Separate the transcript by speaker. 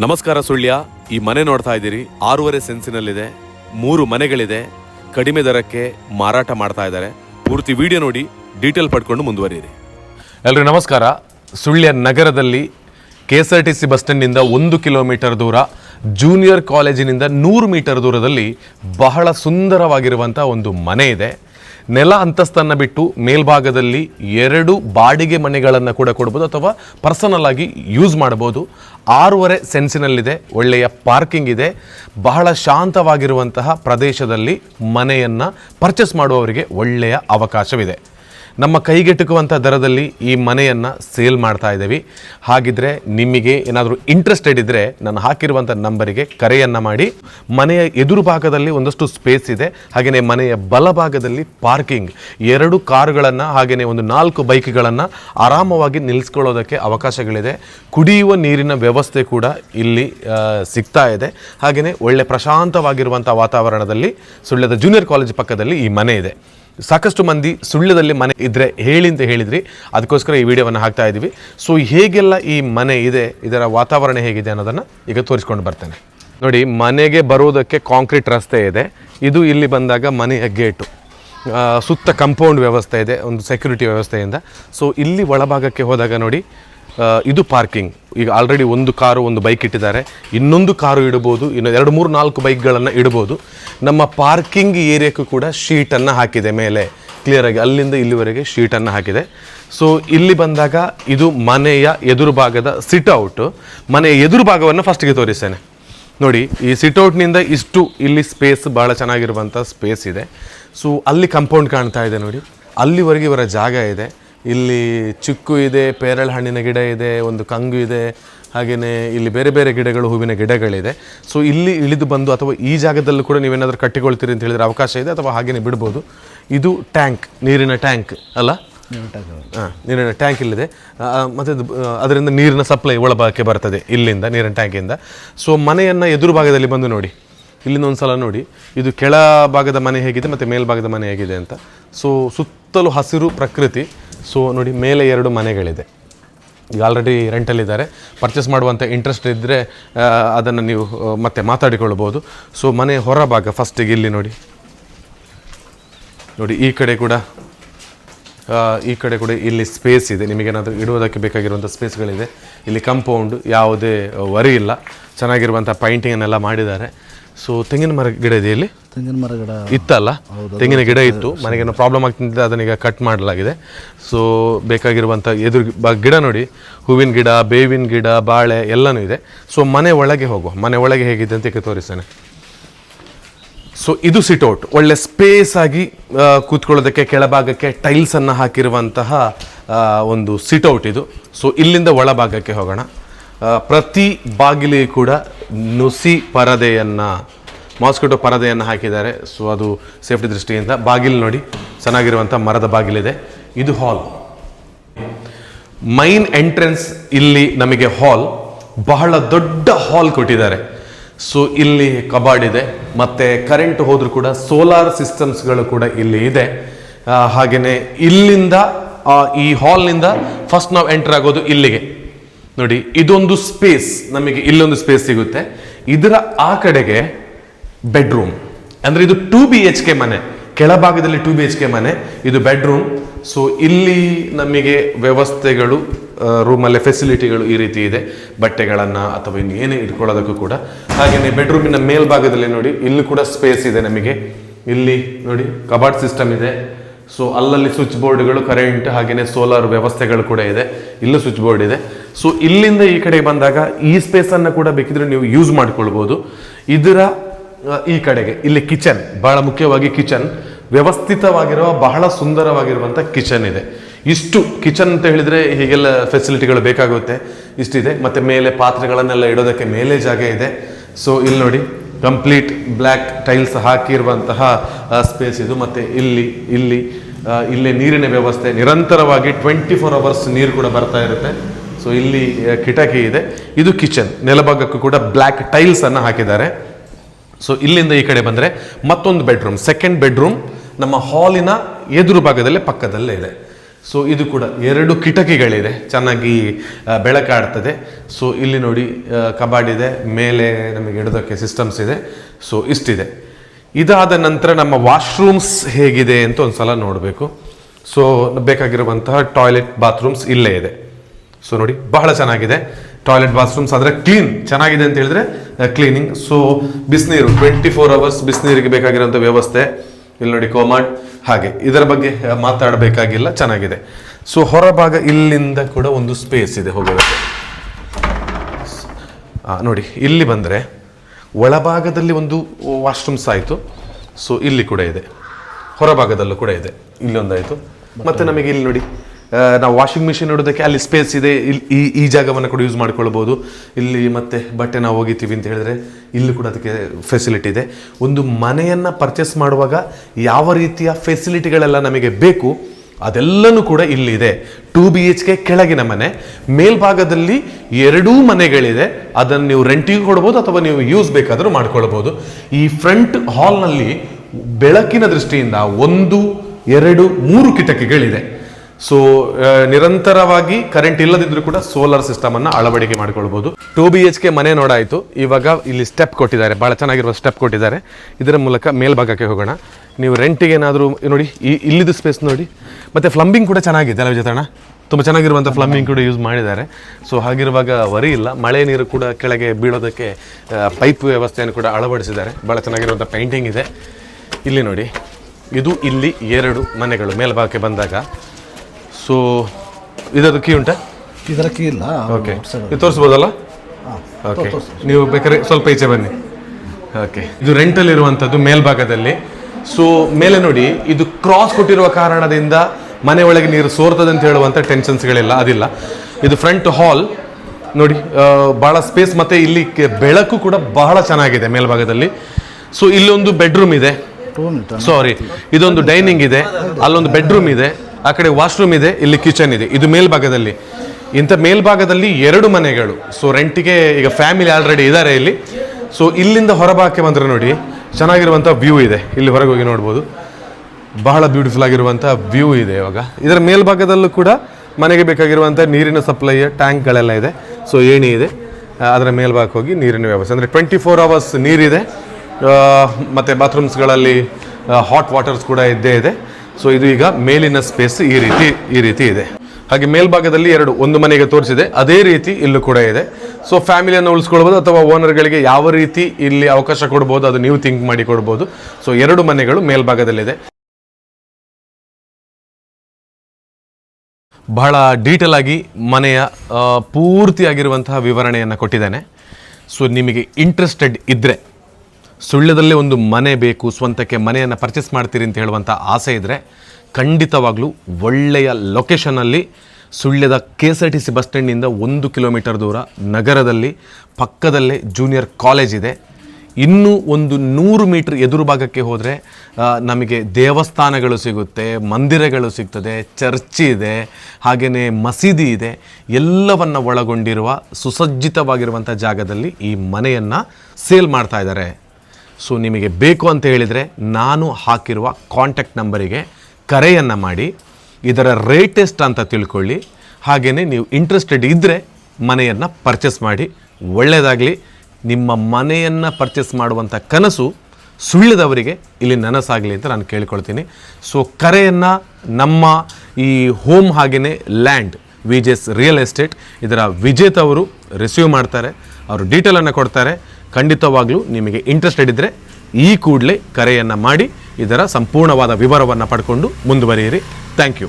Speaker 1: ನಮಸ್ಕಾರ ಸುಳ್ಯ. ಈ ಮನೆ ನೋಡ್ತಾ ಇದ್ದೀರಿ. ಆರೂವರೆ ಸೆನ್ಸಿನಲ್ಲಿದೆ ಮೂರು ಮನೆಗಳಿದೆ. ಕಡಿಮೆ ದರಕ್ಕೆ ಮಾರಾಟ ಮಾಡ್ತಾ ಇದ್ದಾರೆ. ಪೂರ್ತಿ ವಿಡಿಯೋ ನೋಡಿ, ಡೀಟೇಲ್ ಪಡ್ಕೊಂಡು ಮುಂದುವರಿಯಿರಿ.
Speaker 2: ಎಲ್ರಿ ನಮಸ್ಕಾರ. ಸುಳ್ಯ ನಗರದಲ್ಲಿ K S R T C bus ಸ್ಟ್ಯಾಂಡ್ನಿಂದ ಒಂದು ಕಿಲೋಮೀಟರ್ ದೂರ, ಜೂನಿಯರ್ ಕಾಲೇಜಿನಿಂದ ನೂರು ಮೀಟರ್ ದೂರದಲ್ಲಿ ಬಹಳ ಸುಂದರವಾಗಿರುವಂಥ ಒಂದು ಮನೆ ಇದೆ. ನೆಲ ಅಂತಸ್ತನ್ನು ಬಿಟ್ಟು ಮೇಲ್ಭಾಗದಲ್ಲಿ ಎರಡು ಬಾಡಿಗೆ ಮನೆಗಳನ್ನು ಕೂಡ ಕೊಡ್ಬೋದು ಅಥವಾ ಪರ್ಸನಲ್ ಆಗಿ ಯೂಸ್ ಮಾಡ್ಬೋದು ಆರೂವರೆ ಸೆನ್ಸಿನಲ್ಲಿದೆ ಒಳ್ಳೆಯ ಪಾರ್ಕಿಂಗ್ ಇದೆ. ಬಹಳ ಶಾಂತವಾಗಿರುವಂತಹ ಪ್ರದೇಶದಲ್ಲಿ ಮನೆಯನ್ನು ಪರ್ಚೇಸ್ ಮಾಡುವವರಿಗೆ ಒಳ್ಳೆಯ ಅವಕಾಶವಿದೆ. ನಮ್ಮ ಕೈಗೆಟುಕುವಂಥ ದರದಲ್ಲಿ ಈ ಮನೆಯನ್ನು ಸೇಲ್ ಮಾಡ್ತಾ ಇದ್ದೀವಿ. ಹಾಗಿದ್ರೆ ನಿಮಗೆ ಏನಾದರೂ ಇಂಟ್ರೆಸ್ಟೆಡ್ ಇದ್ದರೆ ನಾನು ಹಾಕಿರುವಂಥ ನಂಬರಿಗೆ ಕರೆಯನ್ನು ಮಾಡಿ. ಮನೆಯ ಎದುರು ಭಾಗದಲ್ಲಿ ಒಂದಷ್ಟು ಸ್ಪೇಸ್ ಇದೆ. ಹಾಗೆಯೇ ಮನೆಯ ಬಲಭಾಗದಲ್ಲಿ ಪಾರ್ಕಿಂಗ್ ಎರಡು ಕಾರುಗಳನ್ನು ಹಾಗೆಯೇ ಒಂದು ನಾಲ್ಕು ಬೈಕ್ಗಳನ್ನು ಆರಾಮವಾಗಿ ನಿಲ್ಲಿಸ್ಕೊಳ್ಳೋದಕ್ಕೆ ಅವಕಾಶಗಳಿದೆ. ಕುಡಿಯುವ ನೀರಿನ ವ್ಯವಸ್ಥೆ ಕೂಡ ಇಲ್ಲಿ ಸಿಗ್ತಾ ಇದೆ. ಹಾಗೆಯೇ ಒಳ್ಳೆ ಪ್ರಶಾಂತವಾಗಿರುವಂಥ ವಾತಾವರಣದಲ್ಲಿ ಸುಳ್ಯದ ಜೂನಿಯರ್ ಕಾಲೇಜ್ ಪಕ್ಕದಲ್ಲಿ ಈ ಮನೆ ಇದೆ. ಸಾಕಷ್ಟು ಮಂದಿ ಸುಳ್ಳ್ಯದಲ್ಲಿ ಮನೆ ಇದ್ರೆ ಹೇಳಿ ಅಂತ ಹೇಳಿದ್ರಿ. ಅದಕ್ಕೋಸ್ಕರ ಈ ವಿಡಿಯೋವನ್ನು ಹಾಕ್ತಾ ಇದ್ದೀವಿ. ಸೊ ಹೇಗೆಲ್ಲ ಈ ಮನೆ ಇದೆ, ಇದರ ವಾತಾವರಣ ಹೇಗಿದೆ ಅನ್ನೋದನ್ನು ಈಗ ತೋರಿಸ್ಕೊಂಡು ಬರ್ತೇನೆ. ನೋಡಿ, ಮನೆಗೆ ಬರೋದಕ್ಕೆ ಕಾಂಕ್ರೀಟ್ ರಸ್ತೆ ಇದೆ. ಇದು ಇಲ್ಲಿ ಬಂದಾಗ ಮನೆಯ ಗೇಟು. ಸುತ್ತ ಕಂಪೌಂಡ್ ವ್ಯವಸ್ಥೆ ಇದೆ, ಒಂದು ಸೆಕ್ಯೂರಿಟಿ ವ್ಯವಸ್ಥೆಯಿಂದ. ಸೊ ಇಲ್ಲಿ ಒಳಭಾಗಕ್ಕೆ ಹೋದಾಗ ನೋಡಿ ಇದು ಪಾರ್ಕಿಂಗ್. ಈಗ ಆಲ್ರೆಡಿ ಒಂದು ಕಾರು, ಒಂದು ಬೈಕ್ ಇಟ್ಟಿದ್ದಾರೆ. ಇನ್ನೊಂದು ಕಾರು ಇಡ್ಬೋದು ಇನ್ನು ಎರಡು, ಮೂರು, ನಾಲ್ಕು ಬೈಕ್ಗಳನ್ನು ಇಡ್ಬೋದು ನಮ್ಮ ಪಾರ್ಕಿಂಗ್ ಏರಿಯಾಕ್ಕೂ ಕೂಡ ಶೀಟನ್ನು ಹಾಕಿದೆ ಮೇಲೆ. ಕ್ಲಿಯರಾಗಿ ಅಲ್ಲಿಂದ ಇಲ್ಲಿವರೆಗೆ ಶೀಟನ್ನು ಹಾಕಿದೆ. ಸೊ ಇಲ್ಲಿ ಬಂದಾಗ ಇದು ಮನೆಯ ಎದುರು ಭಾಗದ ಸಿಟ್ಔಟು ಮನೆಯ ಎದುರು ಭಾಗವನ್ನು ಫಸ್ಟಿಗೆ ತೋರಿಸ್ತೇನೆ. ನೋಡಿ, ಈ ಸಿಟ್ಔಟ್ನಿಂದ ಇಷ್ಟು ಇಲ್ಲಿ ಸ್ಪೇಸ್ ಭಾಳ ಚೆನ್ನಾಗಿರುವಂಥ ಸ್ಪೇಸ್ ಇದೆ. ಸೊ ಅಲ್ಲಿ ಕಂಪೌಂಡ್ ಕಾಣ್ತಾ ಇದೆ ನೋಡಿ. ಅಲ್ಲಿವರೆಗೆ ಇವರ ಜಾಗ ಇದೆ. ಇಲ್ಲಿ ಚಿಕ್ಕು ಇದೆ ಪೇರಳ ಹಣ್ಣಿನ ಗಿಡ ಇದೆ ಒಂದು ಕಂಗು ಇದೆ ಹಾಗೆಯೇ ಇಲ್ಲಿ ಬೇರೆ ಬೇರೆ ಗಿಡಗಳು ಹೂವಿನ ಗಿಡಗಳಿದೆ. ಸೊ ಇಲ್ಲಿ ಇಳಿದು ಬಂದು ಅಥವಾ ಈ ಜಾಗದಲ್ಲೂ ಕೂಡ ನೀವೇನಾದರೂ ಕಟ್ಟಿಕೊಳ್ತೀರಿ ಅಂತ ಹೇಳಿದರೆ ಅವಕಾಶ ಇದೆ ಅಥವಾ ಹಾಗೆಯೇ ಬಿಡ್ಬೋದು. ಇದು ಟ್ಯಾಂಕ್ ನೀರಿನ ಟ್ಯಾಂಕ್ ಅಲ್ಲ? ಹಾಂ ನೀರಿನ ಟ್ಯಾಂಕ್ ಇಲ್ಲಿದೆ. ಮತ್ತು ಮತ್ತೆ ಅದು, ಅದರಿಂದ ನೀರಿನ ಸಪ್ಲೈ ಒಳಭಾಗಕ್ಕೆ ಬರ್ತದೆ ಇಲ್ಲಿಂದ ನೀರಿನ ಟ್ಯಾಂಕಿಂದ. ಸೊ ಮನೆಯನ್ನು ಎದುರು ಭಾಗದಲ್ಲಿ ಬಂದು ನೋಡಿ. ಇಲ್ಲಿಂದ ಒಂದು ಸಲ ನೋಡಿ. ಇದು ಕೆಳ ಭಾಗದ ಮನೆ ಹೇಗಿದೆ ಮತ್ತು ಮೇಲ್ಭಾಗದ ಮನೆ ಹೇಗಿದೆ ಅಂತ. ಸೊ ಸುತ್ತಲೂ ಹಸಿರು ಪ್ರಕೃತಿ. ಸೊ ನೋಡಿ, ಮೇಲೆ ಎರಡು ಮನೆಗಳಿದೆ. ಈಗ ಆಲ್ರೆಡಿ ರೆಂಟಲ್ಲಿದ್ದಾರೆ ಪರ್ಚೇಸ್ ಮಾಡುವಂಥ ಇಂಟ್ರೆಸ್ಟ್ ಇದ್ದರೆ ಅದನ್ನು ನೀವು ಮತ್ತೆ ಮಾತಾಡಿಕೊಳ್ಬೋದು ಸೊ ಮನೆ ಹೊರಭಾಗ ಫಸ್ಟಿಗೆ ಇಲ್ಲಿ ನೋಡಿ. ನೋಡಿ, ಈ ಕಡೆ ಕೂಡ ಈ ಕಡೆ ಕೂಡ ಇಲ್ಲಿ ಸ್ಪೇಸ್ ಇದೆ. ನಿಮಗೇನಾದರೂ ಇಡುವುದಕ್ಕೆ ಬೇಕಾಗಿರುವಂಥ ಸ್ಪೇಸ್ಗಳಿದೆ ಇಲ್ಲಿ ಕಂಪೌಂಡ್ ಯಾವುದೇ ವರಿ ಇಲ್ಲ. ಚೆನ್ನಾಗಿರುವಂಥ ಪೈಂಟಿಂಗನ್ನೆಲ್ಲ ಮಾಡಿದ್ದಾರೆ. ಸೊ ತೆಂಗಿನ ಮರ ಗಿಡ ಇದೆ ಇಲ್ಲಿ?
Speaker 3: ತೆಂಗಿನ ಮರ ಗಿಡ
Speaker 2: ಇತ್ತಲ್ಲ ತೆಂಗಿನ ಗಿಡ ಇತ್ತು. ಮನೆಗೇನೋ ಪ್ರಾಬ್ಲಮ್ ಆಗ್ತಿದ್ದೆ ಅದನ್ನೀಗ ಕಟ್ ಮಾಡಲಾಗಿದೆ. ಸೊ ಬೇಕಾಗಿರುವಂಥ ಎದುರು ಗಿಡ ನೋಡಿ. ಹೂವಿನ ಗಿಡ ಬೇವಿನ ಗಿಡ ಬಾಳೆ ಎಲ್ಲನೂ ಇದೆ. ಸೊ ಮನೆ ಒಳಗೆ ಹೋಗುವ. ಮನೆ ಒಳಗೆ ಹೇಗಿದೆ ಅಂತ ತೋರಿಸ್ತೇನೆ. ಸೊ ಇದು ಸಿಟೌಟ್. ಒಳ್ಳೆ ಸ್ಪೇಸ್ ಆಗಿ ಕೂತ್ಕೊಳ್ಳೋದಕ್ಕೆ ಕೆಳಭಾಗಕ್ಕೆ ಟೈಲ್ಸ್ ಅನ್ನು ಹಾಕಿರುವಂತಹ ಒಂದು ಸಿಟೌಟ್ ಇದು. ಸೊ ಇಲ್ಲಿಂದ ಒಳಭಾಗಕ್ಕೆ ಹೋಗೋಣ. ಪ್ರತಿ ಬಾಗಿಲಿಗೆ ಕೂಡ ನುಸಿ ಪರದೆಯನ್ನು ಮಾಸ್ಕಿಟೋ ಪರದೆಯನ್ನು ಹಾಕಿದ್ದಾರೆ. ಸೊ ಅದು ಸೇಫ್ಟಿ ದೃಷ್ಟಿಯಿಂದ ಬಾಗಿಲು ನೋಡಿ ಚೆನ್ನಾಗಿರುವಂಥ ಮರದ ಬಾಗಿಲಿದೆ. ಇದು ಹಾಲ್ ಮೈನ್ ಎಂಟ್ರೆನ್ಸ್ ಇಲ್ಲಿ ನಮಗೆ ಹಾಲ್ ಬಹಳ ದೊಡ್ಡ ಹಾಲ್ ಕೊಟ್ಟಿದ್ದಾರೆ. ಸೊ ಇಲ್ಲಿ ಕಬಾರ್ಡ್ ಇದೆ, ಮತ್ತೆ ಕರೆಂಟ್ ಹೋದ್ರೂ ಕೂಡ ಸೋಲಾರ್ ಸಿಸ್ಟಮ್ಸ್ಗಳು ಕೂಡ ಇಲ್ಲಿ ಇದೆ. ಹಾಗೆಯೇ ಇಲ್ಲಿಂದ ಈ ಹಾಲ್ನಿಂದ ಫಸ್ಟ್ ನಾವು ಎಂಟರ್ ಆಗೋದು ಇಲ್ಲಿಗೆ. ನೋಡಿ, ಇದೊಂದು ಸ್ಪೇಸ್ ನಮಗೆ ಇಲ್ಲೊಂದು ಸ್ಪೇಸ್ ಸಿಗುತ್ತೆ. ಇದರ ಆ ಕಡೆಗೆ ಬೆಡ್ರೂಮ್ ಅಂದರೆ ಇದು ಟೂ ಬಿ ಎಚ್ ಕೆ ಮನೆ. ಕೆಳಭಾಗದಲ್ಲಿ ಟೂ ಬಿ ಎಚ್ ಕೆ ಮನೆ, ಇದು ಬೆಡ್ರೂಮ್ ಸೊ ಇಲ್ಲಿ ನಮಗೆ ವ್ಯವಸ್ಥೆಗಳು ರೂಮಲ್ಲಿ ಫೆಸಿಲಿಟಿಗಳು ಈ ರೀತಿ ಇದೆ. ಬಟ್ಟೆಗಳನ್ನು ಅಥವಾ ಇನ್ನೇನೇ ಇಟ್ಕೊಳ್ಳೋದಕ್ಕೂ ಕೂಡ. ಹಾಗೆಯೇ ಬೆಡ್ರೂಮಿನ ಮೇಲ್ಭಾಗದಲ್ಲಿ ನೋಡಿ, ಇಲ್ಲಿ ಕೂಡ ಸ್ಪೇಸ್ ಇದೆ ನಮಗೆ. ಇಲ್ಲಿ ನೋಡಿ ಕಬಾರ್ಡ್ ಸಿಸ್ಟಮ್ ಇದೆ. ಸೊ ಅಲ್ಲಲ್ಲಿ ಸ್ವಿಚ್ ಬೋರ್ಡ್ಗಳು ಕರೆಂಟ್ ಹಾಗೆಯೇ ಸೋಲಾರ್ ವ್ಯವಸ್ಥೆಗಳು ಕೂಡ ಇದೆ. ಇಲ್ಲೂ ಸ್ವಿಚ್ ಬೋರ್ಡ್ ಇದೆ. ಸೊ ಇಲ್ಲಿಂದ ಈ ಕಡೆ ಬಂದಾಗ ಈ ಸ್ಪೇಸನ್ನು ಕೂಡ ಬೇಕಿದ್ರೆ ನೀವು ಯೂಸ್ ಮಾಡ್ಕೊಳ್ಬೋದು. ಇದರ ಈ ಕಡೆಗೆ. ಇಲ್ಲಿ ಕಿಚನ್. ಬಹಳ ಮುಖ್ಯವಾಗಿ ಕಿಚನ್. ವ್ಯವಸ್ಥಿತವಾಗಿರುವ, ಬಹಳ ಸುಂದರವಾಗಿರುವಂಥ ಕಿಚನ್ ಇದೆ. ಇಷ್ಟು ಕಿಚನ್ ಅಂತ ಹೇಳಿದರೆ ಹೀಗೆಲ್ಲ ಫೆಸಿಲಿಟಿಗಳು ಬೇಕಾಗುತ್ತೆ. ಇಷ್ಟಿದೆ. ಮತ್ತು ಮೇಲೆ ಪಾತ್ರೆಗಳನ್ನೆಲ್ಲ ಇಡೋದಕ್ಕೆ ಮೇಲೆ ಜಾಗ ಇದೆ. ಸೊ ಇಲ್ಲಿ ನೋಡಿ ಕಂಪ್ಲೀಟ್ ಬ್ಲ್ಯಾಕ್ ಟೈಲ್ಸ್ ಹಾಕಿರುವಂತಹ ಸ್ಪೇಸ್ ಇದು. ಮತ್ತು ಇಲ್ಲಿ ಇಲ್ಲಿ ಇಲ್ಲಿ ನೀರಿನ ವ್ಯವಸ್ಥೆ. ನಿರಂತರವಾಗಿ ಟ್ವೆಂಟಿ ಫೋರ್ ಅವರ್ಸ್ ನೀರು ಕೂಡ ಬರ್ತಾ ಇರುತ್ತೆ. ಸೊ ಇಲ್ಲಿ ಕಿಟಕಿ ಇದೆ. ಇದು ಕಿಚನ್. ನೆಲಭಾಗಕ್ಕೂ ಕೂಡ ಬ್ಲ್ಯಾಕ್ ಟೈಲ್ಸನ್ನು ಹಾಕಿದ್ದಾರೆ. ಸೊ ಇಲ್ಲಿಂದ ಈ ಕಡೆ ಬಂದರೆ ಮತ್ತೊಂದು ಬೆಡ್ರೂಮ್ ಸೆಕೆಂಡ್ ಬೆಡ್ರೂಮ್ ನಮ್ಮ ಹಾಲಿನ ಎದುರು ಭಾಗದಲ್ಲೇ ಪಕ್ಕದಲ್ಲೇ ಇದೆ. ಸೊ ಇದು ಕೂಡ ಎರಡು ಕಿಟಕಿಗಳಿದೆ ಚೆನ್ನಾಗಿ ಬೆಳಕಾಡ್ತದೆ ಸೊ ಇಲ್ಲಿ ನೋಡಿ ಆ, ಕಬಾಡ್ ಇದೆ ಮೇಲೆ ನಮಗೆ ಇಡೋದಕ್ಕೆ ಸಿಸ್ಟಮ್ಸ್ ಇದೆ. ಸೊ ಇಷ್ಟಿದೆ. ಇದಾದ ನಂತರ ನಮ್ಮ ವಾಶ್ರೂಮ್ಸ್ ಹೇಗಿದೆ ಅಂತ ಒಂದ್ಸಲ ನೋಡಬೇಕು. ಸೊ ಬೇಕಾಗಿರುವಂತಹ ಟಾಯ್ಲೆಟ್ ಬಾತ್ರೂಮ್ಸ್ ಇಲ್ಲೇ ಇದೆ. ಸೊ ನೋಡಿ ಬಹಳ ಚೆನ್ನಾಗಿದೆ. ಟಾಯ್ಲೆಟ್ ಬಾತ್ರೂಮ್ಸ್ ಆದರೆ ಕ್ಲೀನ್ ಚೆನ್ನಾಗಿದೆ ಅಂತ ಹೇಳಿದ್ರೆ ಕ್ಲೀನಿಂಗ್ ಸೊ ಬಿಸಿನೀರು ಟ್ವೆಂಟಿ ಫೋರ್ ಅವರ್ಸ್ ಬಿಸಿನೀರಿಗೆ ಬೇಕಾಗಿರೋಂಥ ವ್ಯವಸ್ಥೆ. ಇಲ್ಲಿ ನೋಡಿ ಕೋಮಾಂಡ್ ಹಾಗೆ, ಇದರ ಬಗ್ಗೆ ಮಾತಾಡಬೇಕಾಗಿಲ್ಲ, ಚೆನ್ನಾಗಿದೆ. ಸೊ ಹೊರಭಾಗ ಇಲ್ಲಿಂದ ಕೂಡ ಒಂದು ಸ್ಪೇಸ್ ಇದೆ ಹೋಗೋದಕ್ಕೆ ನೋಡಿ, ಇಲ್ಲಿ ಬಂದರೆ ಒಳಭಾಗದಲ್ಲಿ ಒಂದು ವಾಶ್ರೂಮ್ಸ್ ಆಯಿತು. ಸೊ ಇಲ್ಲಿ ಕೂಡ ಇದೆ. ಹೊರಭಾಗದಲ್ಲೂ ಕೂಡ ಇದೆ. ಇಲ್ಲೊಂದಾಯಿತು ಮತ್ತು ನಮಗೆ ಇಲ್ಲಿ ನೋಡಿ ನಾವು ವಾಷಿಂಗ್ ಮಿಷಿನ್ ಇಡೋದಕ್ಕೆ ಅಲ್ಲಿ ಸ್ಪೇಸ್ ಇದೆ. ಇಲ್ಲಿ ಈ ಈ ಜಾಗವನ್ನು ಕೂಡ ಯೂಸ್ ಮಾಡ್ಕೊಳ್ಬೋದು. ಇಲ್ಲಿ ಮತ್ತೆ ಬಟ್ಟೆ ನಾವು ಒಗಿತೀವಿ ಅಂತ ಹೇಳಿದ್ರೆ ಇಲ್ಲಿ ಕೂಡ ಅದಕ್ಕೆ ಫೆಸಿಲಿಟಿ ಇದೆ. ಒಂದು ಮನೆಯನ್ನು ಪರ್ಚೇಸ್ ಮಾಡುವಾಗ ಯಾವ ರೀತಿಯ ಫೆಸಿಲಿಟಿಗಳೆಲ್ಲ ನಮಗೆ ಬೇಕು, ಅದೆಲ್ಲನೂ ಕೂಡ ಇಲ್ಲಿದೆ ಟೂ ಬಿ ಎಚ್ ಕೆ ಕೆಳಗಿನ ಮನೆ, ಮೇಲ್ಭಾಗದಲ್ಲಿ ಎರಡೂ ಮನೆಗಳಿದೆ. ಅದನ್ನು ನೀವು ರೆಂಟಿಗೂ ಕೊಡ್ಬೋದು ಅಥವಾ ನೀವು ಯೂಸ್ ಬೇಕಾದರೂ ಮಾಡ್ಕೊಳ್ಬೋದು. ಈ ಫ್ರಂಟ್ ಹಾಲ್ನಲ್ಲಿ ಬೆಳಕಿನ ದೃಷ್ಟಿಯಿಂದ ಒಂದು, ಎರಡು, ಮೂರು ಕಿಟಕಿಗಳಿದೆ. ಸೊ ನಿರಂತರವಾಗಿ ಕರೆಂಟ್ ಇಲ್ಲದಿದ್ರೂ ಕೂಡ ಸೋಲಾರ್ ಸಿಸ್ಟಮ್ ಅನ್ನ ಅಳವಡಿಕೆ ಮಾಡ್ಕೊಳ್ಬಹುದು ಟೂ ಬಿ ಎಚ್ ಕೆ ಮನೆ ನೋಡಾಯಿತು. ಇವಾಗ ಇಲ್ಲಿ ಸ್ಟೆಪ್ ಕೊಟ್ಟಿದ್ದಾರೆ. ಬಹಳ ಚೆನ್ನಾಗಿರುವ ಸ್ಟೆಪ್ ಕೊಟ್ಟಿದ್ದಾರೆ. ಇದರ ಮೂಲಕ ಮೇಲ್ಭಾಗಕ್ಕೆ ಹೋಗೋಣ. ನೀವು ರೆಂಟಿಗೆ ಏನಾದರೂ ನೋಡಿ, ಈ ಇಲ್ಲಿದ್ದು ಸ್ಪೇಸ್ ನೋಡಿ. ಮತ್ತೆ ಫ್ಲಂಬಿಂಗ್ ಕೂಡ ಚೆನ್ನಾಗಿದೆ, ಅಲ್ಲ ವಿಜೇತಣ್ಣ? ತುಂಬ ಚೆನ್ನಾಗಿರುವಂಥ ಫ್ಲಂಬಿಂಗ್ ಕೂಡ ಯೂಸ್ ಮಾಡಿದ್ದಾರೆ. ಸೊ ಹಾಗಿರುವಾಗ ವರಿ ಇಲ್ಲ. ಮಳೆ ನೀರು ಕೂಡ ಕೆಳಗೆ ಬೀಳೋದಕ್ಕೆ ಪೈಪ್ ವ್ಯವಸ್ಥೆಯನ್ನು ಕೂಡ ಅಳವಡಿಸಿದ್ದಾರೆ. ಭಾಳ ಚೆನ್ನಾಗಿರುವಂಥ ಪೇಂಟಿಂಗ್ ಇದೆ. ಇಲ್ಲಿ ನೋಡಿ. ಇದು ಇಲ್ಲಿ ಎರಡು ಮನೆಗಳು ಮೇಲ್ಭಾಗಕ್ಕೆ ಬಂದಾಗ. ಸೊ ಇದರ ಕೀ ಉಂಟಾ?
Speaker 3: ಇದರ ಕೀ ಇಲ್ಲ.
Speaker 2: ಓಕೆ ಇದು ತೋರಿಸ್ಬೋದಲ್ಲ? ಓಕೆ ನೀವು ಬೇಕಾದ್ರೆ ಸ್ವಲ್ಪ ಈಚೆ ಬನ್ನಿ. ಓಕೆ ಇದು ರೆಂಟಲ್ಲಿ ಇರುವಂಥದ್ದು ಮೇಲ್ಭಾಗದಲ್ಲಿ. ಸೊ ಮೇಲೆ ನೋಡಿ ಇದು ಕ್ರಾಸ್ ಕೊಟ್ಟಿರುವ ಕಾರಣದಿಂದ ಮನೆ ಒಳಗೆ ನೀರು ಸೋರ್ತದೆ ಅಂತ ಹೇಳುವಂಥ ಟೆನ್ಷನ್ಸ್ಗಳಿಲ್ಲ ಅದಿಲ್ಲ. ಇದು ಫ್ರಂಟ್ ಹಾಲ್ ನೋಡಿ ಭಾಳ ಬಹಳ ಸ್ಪೇಸ್ ಮತ್ತು ಇಲ್ಲಿ ಬೆಳಕು ಕೂಡ ಬಹಳ ಚೆನ್ನಾಗಿದೆ ಮೇಲ್ಭಾಗದಲ್ಲಿ. ಸೊ ಇಲ್ಲೊಂದು ಬೆಡ್ರೂಮ್ ಇದೆ. ಸಾರಿ ಇದೊಂದು ಡೈನಿಂಗ್ ಇದೆ. ಅಲ್ಲೊಂದು ಬೆಡ್ರೂಮ್ ಇದೆ. ಆ ಕಡೆ ವಾಶ್ರೂಮ್ ಇದೆ, ಇಲ್ಲಿ ಕಿಚನ್ ಇದೆ. ಇದು ಮೇಲ್ಭಾಗದಲ್ಲಿ. ಇಂಥ ಮೇಲ್ಭಾಗದಲ್ಲಿ ಎರಡು ಮನೆಗಳು. ಸೊ ರೆಂಟಿಗೆ ಈಗ ಫ್ಯಾಮಿಲಿ ಆಲ್ರೆಡಿ ಇದ್ದಾರೆ ಇಲ್ಲಿ. ಸೊ ಇಲ್ಲಿಂದ ಹೊರಭಾಗಕ್ಕೆ ಬಂದರೆ ನೋಡಿ, ಚೆನ್ನಾಗಿರುವಂಥ ವ್ಯೂ ಇದೆ. ಇಲ್ಲಿ ಹೊರಗೆ ಹೋಗಿ ನೋಡ್ಬೋದು. ಬಹಳ ಬ್ಯೂಟಿಫುಲ್ ಆಗಿರುವಂಥ ವ್ಯೂ ಇದೆ ಇವಾಗ. ಇದರ ಮೇಲ್ಭಾಗದಲ್ಲೂ ಕೂಡ ಮನೆಗೆ ಬೇಕಾಗಿರುವಂಥ ನೀರಿನ ಸಪ್ಲೈಯ ಟ್ಯಾಂಕ್ಗಳೆಲ್ಲ ಇದೆ. ಸೊ ಏಣಿ ಇದೆ. ಅದರ ಮೇಲ್ಭಾಗಕ್ಕೆ ಹೋಗಿ ನೀರಿನ ವ್ಯವಸ್ಥೆ. ಅಂದರೆ ಟ್ವೆಂಟಿ ಫೋರ್ ಅವರ್ಸ್ ನೀರಿದೆ ಮತ್ತೆ ಬಾತ್ರೂಮ್ಸ್ಗಳಲ್ಲಿ ಹಾಟ್ ವಾಟರ್ಸ್ ಕೂಡ ಇದ್ದೇ ಇದೆ. ಸೊ ಇದು ಈಗ ಮೇಲಿನ ಸ್ಪೇಸ್ ಈ ರೀತಿ ಈ ರೀತಿ ಇದೆ. ಹಾಗೆ ಮೇಲ್ಭಾಗದಲ್ಲಿ ಎರಡು, ಒಂದು ಮನೆಗೆ ತೋರಿಸಿದೆ. ಅದೇ ರೀತಿ ಇಲ್ಲೂ ಕೂಡ ಇದೆ. ಸೊ ಫ್ಯಾಮಿಲಿಯನ್ನು ಉಳಿಸ್ಕೊಳ್ಬೋದು ಅಥವಾ ಓನರ್ಗಳಿಗೆ ಯಾವ ರೀತಿ ಇಲ್ಲಿ ಅವಕಾಶ ಕೊಡ್ಬೋದು, ಅದು ನೀವು ಥಿಂಕ್ ಮಾಡಿ ಕೊಡ್ಬೋದು. ಸೊ ಎರಡು ಮನೆಗಳು ಮೇಲ್ಭಾಗದಲ್ಲಿದೆ. ಬಹಳ ಡೀಟೇಲ್ ಆಗಿ ಮನೆಯ ಪೂರ್ತಿಯಾಗಿರುವಂತಹ ವಿವರಣೆಯನ್ನು ಕೊಟ್ಟಿದ್ದೇನೆ. ಸೊ ನಿಮಗೆ ಇಂಟ್ರೆಸ್ಟೆಡ್ ಇದ್ದರೆ ಸುಳ್ಯದಲ್ಲೇ ಒಂದು ಮನೆ ಬೇಕು, ಸ್ವಂತಕ್ಕೆ ಮನೆಯನ್ನು ಪರ್ಚೇಸ್ ಮಾಡ್ತೀರಿ ಅಂತ ಹೇಳುವಂಥ ಆಸೆ ಇದ್ದರೆ ಖಂಡಿತವಾಗಲೂ ಒಳ್ಳೆಯ ಲೊಕೇಶನಲ್ಲಿ ಸುಳ್ಯದ K S R T C bus ಸ್ಟ್ಯಾಂಡಿಂದ ಒಂದು ಕಿಲೋಮೀಟರ್ ದೂರ ನಗರದಲ್ಲಿ ಪಕ್ಕದಲ್ಲೇ ಜೂನಿಯರ್ ಕಾಲೇಜ್ ಇದೆ. ಇನ್ನೂ ಒಂದು ನೂರು ಮೀಟ್ರ್ ಎದುರು ಭಾಗಕ್ಕೆ ಹೋದರೆ ನಮಗೆ ದೇವಸ್ಥಾನಗಳು ಸಿಗುತ್ತೆ, ಮಂದಿರಗಳು ಸಿಗ್ತದೆ ಚರ್ಚ್ ಇದೆ ಹಾಗೆಯೇ ಮಸೀದಿ ಇದೆ. ಎಲ್ಲವನ್ನು ಒಳಗೊಂಡಿರುವ ಸುಸಜ್ಜಿತವಾಗಿರುವಂಥ ಜಾಗದಲ್ಲಿ ಈ ಮನೆಯನ್ನು ಸೇಲ್ ಮಾಡ್ತಾ ಇದ್ದಾರೆ. ಸೊ ನಿಮಗೆ ಬೇಕು ಅಂತ ಹೇಳಿದರೆ ನಾನು ಹಾಕಿರುವ ಕಾಂಟ್ಯಾಕ್ಟ್ ನಂಬರಿಗೆ ಕರೆಯನ್ನು ಮಾಡಿ, ಇದರ ರೇಟ್ ಎಷ್ಟು ಅಂತ ತಿಳ್ಕೊಳ್ಳಿ. ಹಾಗೆಯೇ ನೀವು ಇಂಟ್ರೆಸ್ಟೆಡ್ ಇದ್ದರೆ ಮನೆಯನ್ನು ಪರ್ಚೇಸ್ ಮಾಡಿ ಒಳ್ಳೆಯದಾಗಲಿ ನಿಮ್ಮ ಮನೆಯನ್ನು ಪರ್ಚೇಸ್ ಮಾಡುವಂಥ ಕನಸು ಸುಳ್ಳಿದವರಿಗೆ ಇಲ್ಲಿ ನನಸಾಗಲಿ ಅಂತ ನಾನು ಕೇಳ್ಕೊಳ್ತೀನಿ. ಸೊ ಕರೆಯನ್ನು ನಮ್ಮ ಈ ಹೋಮ್ ಹಾಗೆಯೇ ಲ್ಯಾಂಡ್ ವಿಜೆಸ್ ರಿಯಲ್ ಎಸ್ಟೇಟ್ ಇದರ ವಿಜೇತವರು ರಿಸೀವ್ ಮಾಡ್ತಾರೆ. ಅವರು ಡೀಟೇಲನ್ನು ಕೊಡ್ತಾರೆ. ಖಂಡಿತವಾಗ್ಲೂ ನಿಮಗೆ ಇಂಟ್ರೆಸ್ಟೆಡ್ ಇದ್ದರೆ ಈ ಕೂಡಲೇ ಕರೆಯನ್ನು ಮಾಡಿ ಇದರ ಸಂಪೂರ್ಣವಾದ ವಿವರವನ್ನು ಪಡ್ಕೊಂಡು ಮುಂದುವರಿಯಿರಿ. Thank you